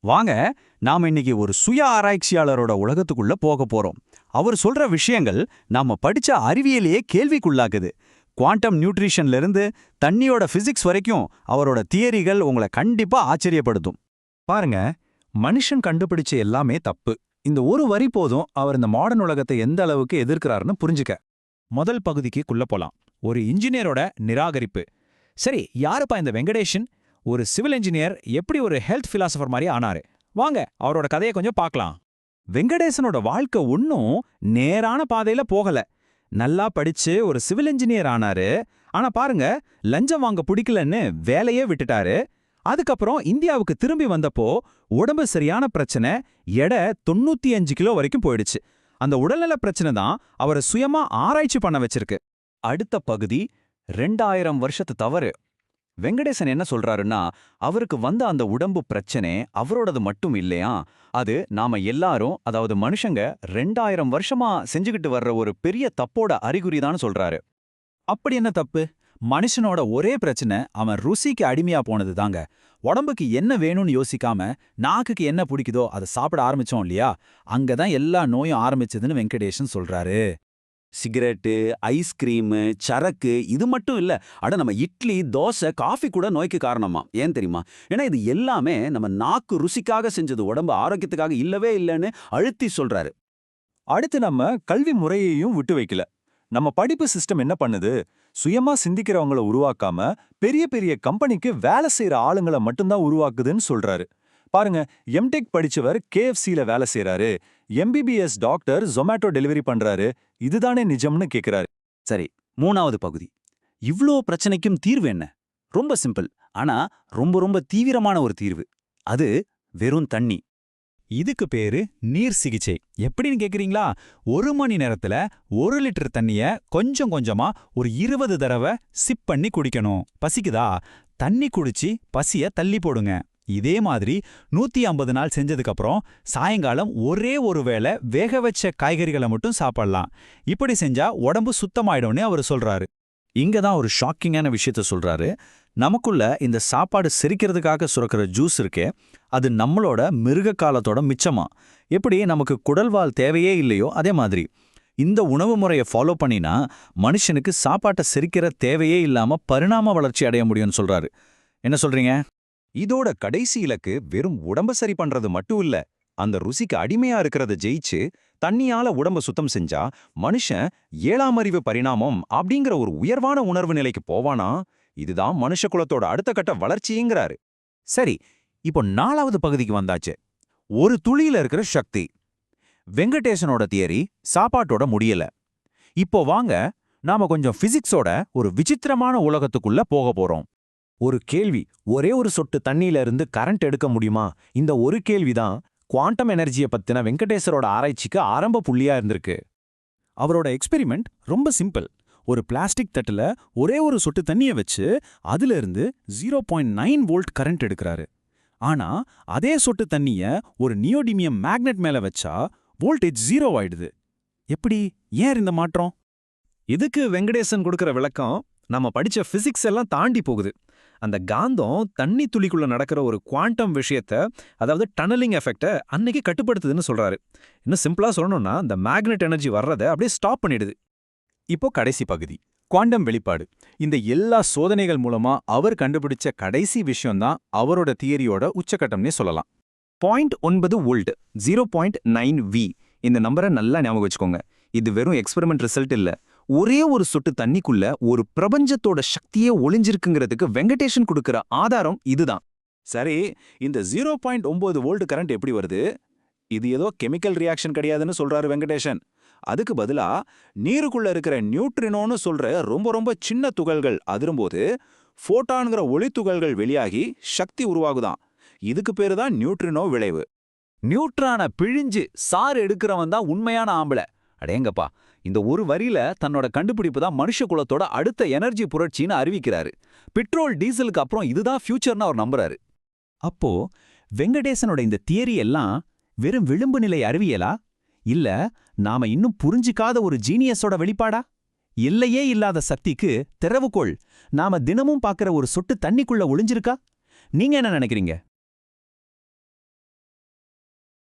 வாங்க நாம இன்னைக்கு ஒரு சுய ஆராய்ச்சியாளரோட உலகத்துக்குள்ள போக போறோம். அவர் சொல்ற விஷயங்கள் நாம படிச்ச அறிவியலையே கேள்விக்குள்ளாக்குது. குவாண்டம் நியூட்ரிஷன்ல இருந்து தண்ணியோட பிசிக்ஸ் வரைக்கும் அவரோட தியரிகள் உங்களை கண்டிப்பா ஆச்சரியப்படுத்தும். பாருங்க மனுஷன் கண்டுபிடிச்ச எல்லாமே தப்பு. இந்த ஒரு வரி போதும் அவர் இந்த மாடர்ன் உலகத்தை எந்த அளவுக்கு எதிர்க்கிறாருன்னு புரிஞ்சுக்க. முதல் பகுதிக்கு குள்ள போலாம். ஒரு இன்ஜினியரோட நிராகரிப்பு. சரி யாருப்பா இந்த வெங்கடேஷன்? ஒரு சிவில் இன்ஜினியர் எப்படி ஒரு ஹெல்த் பிலாசபர் மாதிரி ஆனாரு. வாங்க அவரோட கதையை கொஞ்சம் பார்க்கலாம். வெங்கடேசனோட வாழ்க்கை ஒன்னும் நேரான பாதையில போகல. நல்லா படிச்சு ஒரு சிவில் இன்ஜினியர் ஆனாரு. ஆனா பாருங்க லஞ்சம் வாங்க பிடிக்கலன்னு வேலையே விட்டுட்டாரு. அதுக்கப்புறம் இந்தியாவுக்கு திரும்பி வந்தப்போ உடம்பு சரியான பிரச்சனை எடை தொண்ணூத்தி அஞ்சு கிலோ வரைக்கும் போயிடுச்சு. அந்த உடல்நல பிரச்சனை தான் அவரை சுயமா ஆராய்ச்சி பண்ண வச்சிருக்கு. அடுத்த பகுதி ரெண்டாயிரம் வருஷத்து தவறு. வெங்கடேசன் என்ன சொல்றாருன்னா அவருக்கு வந்த அந்த உடம்பு பிரச்சனை அவரோடது மட்டும் இல்லையா? அது நாம எல்லாரும் அதாவது மனுஷங்க ரெண்டாயிரம் வருஷமா செஞ்சுக்கிட்டு வர்ற ஒரு பெரிய தப்போட அறிகுறிதான்னு சொல்றாரு. அப்படி என்ன தப்பு? மனுஷனோட ஒரே பிரச்சனை அவன் ருசிக்கு அடிமையா போனது தாங்க. உடம்புக்கு என்ன வேணும்னு யோசிக்காம நாக்குக்கு என்ன பிடிக்குதோ அதை சாப்பிட ஆரம்பிச்சோம் இல்லையா? அங்கதான் எல்லா நோயும் ஆரம்பிச்சதுன்னு வெங்கடேஷன் சொல்றாரு. சிகரெட்டு ஐஸ்கிரீமு சரக்கு இது மட்டும் இல்ல. அட நம்ம இட்லி தோசை காஃபி கூட நோய்க்கு காரணமா? ஏன் தெரியுமா? ஏன்னா இது எல்லாமே நம்ம நாக்கு ருசிக்காக செஞ்சது உடம்பு ஆரோக்கியத்துக்காக இல்லவே இல்லைன்னு அழுத்தி சொல்றாரு. அடுத்து நம்ம கல்வி முறையையும் விட்டு வைக்கல. நம்ம படிப்பு சிஸ்டம் என்ன பண்ணுது? சுயமா சிந்திக்கிறவங்கள உருவாக்காம பெரிய பெரிய கம்பெனிக்கு வேலை செய்யற ஆளுங்களை மட்டும்தான் உருவாக்குதுன்னு சொல்றாரு. பாருங்க எம்டெக் படிச்சவர் கேஎஃப்சில வேலை செய்யறாரு எம்பிபிஎஸ் டாக்டர் ஜொமேட்டோ டெலிவரி பண்றாரு. இதுதானே நிஜம்னு கேக்குறாரு. சரி மூணாவது பகுதி. இவ்ளோ பிரச்சனைக்கும் தீர்வு என்ன? ரொம்ப சிம்பிள். ஆனா ரொம்ப ரொம்ப தீவிரமான ஒரு தீர்வு. அது வெறும் தண்ணி. இதுக்கு பேரு நீர் சிகிச்சை. எப்படின்னு கேக்குறீங்களா? ஒரு மணி நேரத்துல ஒரு லிட்டர் தண்ணிய கொஞ்சம் கொஞ்சமா ஒரு இருபது தடவை சிப் பண்ணி குடிக்கணும். பசிக்குதா? தண்ணி குடிச்சு பசிய தள்ளி போடுங்க. இதே மாதிரி நூத்தி ஐம்பது நாள் செஞ்சதுக்கு அப்புறம் சாயங்காலம் ஒரே ஒரு வேளை வேக வச்ச காய்கறிகளை மட்டும் சாப்பிடலாம். இப்படி செஞ்சா உடம்பு சுத்தமாயிடும்னு அவர் சொல்றாரு. இங்க தான் ஒரு ஷாக்கிங்கான விஷயத்த சொல்றாரு. நமக்குள்ள இந்த சாப்பாடு செரிக்கிறதுக்காக சுரக்கிற ஜூஸ் இருக்கே அது நம்மளோட மிருக காலத்தோட மிச்சமா? எப்படி நமக்கு குடல்வால் தேவையே இல்லையோ அதே மாதிரி. இந்த உணவு முறையை ஃபாலோ பண்ணினா மனுஷனுக்கு சாப்பாட்டை செரிக்கிற தேவையே இல்லாம பரிணாம வளர்ச்சி அடைய முடியும்னு சொல்றாரு. என்ன சொல்றீங்க? இதோட கடைசி இலக்கு வெறும் உடம்ப சரி பண்றது மட்டும் இல்ல அந்த ருசிக்கு அடிமையா இருக்கிறத ஜெயிச்சு தண்ணியால உடம்ப சுத்தம் செஞ்சா மனுஷன் ஏழாம் அறிவு பரிணாமம் அப்படிங்கிற ஒரு உயர்வான உணர்வு நிலைக்கு போவானா? இதுதான் மனுஷ குலத்தோட அடுத்த கட்ட வளர்ச்சிங்கிறாரு. சரி இப்போ நாலாவது பகுதிக்கு வந்தாச்சு. ஒரு துளியில இருக்கிற சக்தி. வெங்கடேசனோட தியரி சாப்பாட்டோட முடியல. இப்போ வாங்க நாம கொஞ்சம் பிசிக்ஸோட ஒரு விசித்திரமான உலகத்துக்குள்ள போக போறோம். ஒரு கேள்வி. ஒரே ஒரு சொட்டு தண்ணியில இருந்து கரண்ட் எடுக்க முடியுமா? இந்த ஒரு கேள்விதான் குவாண்டம் எனர்ஜியை பத்தின வெங்கடேசரோட ஆராய்ச்சிக்கு ஆரம்ப புள்ளியா இருந்திருக்கு. அவரோட எக்ஸ்பெரிமெண்ட் ரொம்ப சிம்பிள். ஒரு பிளாஸ்டிக் தட்டுல ஒரே ஒரு சொட்டு தண்ணிய வச்சு அதுல இருந்து zero point nine volt current எடுக்கிறாரு. ஆனா அதே சொட்டு தண்ணிய ஒரு நியோடிமியம் மேக்னெட் மேல வச்சா வோல்டேஜ் ஜீரோ ஆயிடுது. எப்படி? ஏன் இந்த மாற்றம்? இதுக்கு வெங்கடேசன் கொடுக்கிற விளக்கம் நம்ம படிச்ச பிசிக்ஸ் எல்லாம் தாண்டி போகுது. அந்த காந்தம் தண்ணி துளிக்குள்ள நடக்கிற ஒரு குவாண்டம் விஷயத்த அதாவது டனலிங் எஃபெக்டை அன்னைக்கு கட்டுப்படுத்துதுன்னு சொல்றாரு. இன்னும் சிம்பிளா சொல்லணும்னா இந்த மேக்னெட் எனர்ஜி வர்றதை அப்படியே ஸ்டாப் பண்ணிடுது. இப்போ கடைசி பகுதி குவாண்டம் வெளிப்பாடு. இந்த எல்லா சோதனைகள் மூலமா அவர் கண்டுபிடிச்ச கடைசி விஷயம்தான் அவரோட தியரியோட உச்சக்கட்டம்னே சொல்லலாம். பாயிண்ட் ஒன்பது volt zero point nine V இந்த நம்பரை நல்லா ஞாபகம் வச்சுக்கோங்க. இது வெறும் எக்ஸ்பெரிமெண்ட் ரிசல்ட் இல்ல. ஒரே ஒரு சொட்டு தண்ணிக்குள்ள ஒரு பிரபஞ்சத்தோட சக்தியே ஒளிஞ்சிருக்குங்கிறதுக்கு வெங்கடேஷன் கொடுக்கிற ஆதாரம் இதுதான். சரி இந்த ஜீரோ பாயிண்ட் ஒன்பது வோல்ட் கரண்ட் எப்படி வருது? இது ஏதோ கெமிக்கல் ரியாக்ஷன் கிடையாதுன்னு சொல்றாரு வெங்கடேஷன். அதுக்கு பதிலா நீருக்குள்ள இருக்கிற நியூட்ரினோன்னு சொல்ற ரொம்ப ரொம்ப சின்ன துகள்கள் அதிரும்போது ஃபோட்டான்கிற ஒளித்துகள்கள் வெளியாகி சக்தி உருவாகுதாம் இதுக்கு பேரு தான் நியூட்ரினோ விளைவு. நியூட்ரானை பிழிஞ்சு சாறு எடுக்கிறவன் தான் உண்மையான ஆம்பளை. அடேங்கப்பா இந்த ஒரு வரியில தன்னோட கண்டுபிடிப்பு தான் மனுஷ குலத்தோட அடுத்த எனர்ஜி புரட்சின்னு அறிவிக்கிறாரு. பெட்ரோல் டீசலுக்கு அப்புறம் இதுதான் ஃபியூச்சர்னு அவர் நம்புறாரு. அப்போ வெங்கடேசனோட இந்த தியரி எல்லாம் வெறும் விளிம்பு நிலை அறிவியலா? இல்ல நாம இன்னும் புரிஞ்சிக்காத ஒரு ஜீனியஸோட வெளிப்பாடா? எல்லையே இல்லாத சக்திக்கு திறவுகோள் நாம தினமும் பார்க்கிற ஒரு சொட்டு தண்ணிக்குள்ள ஒளிஞ்சிருக்கா? நீங்க என்ன நினைக்கிறீங்க?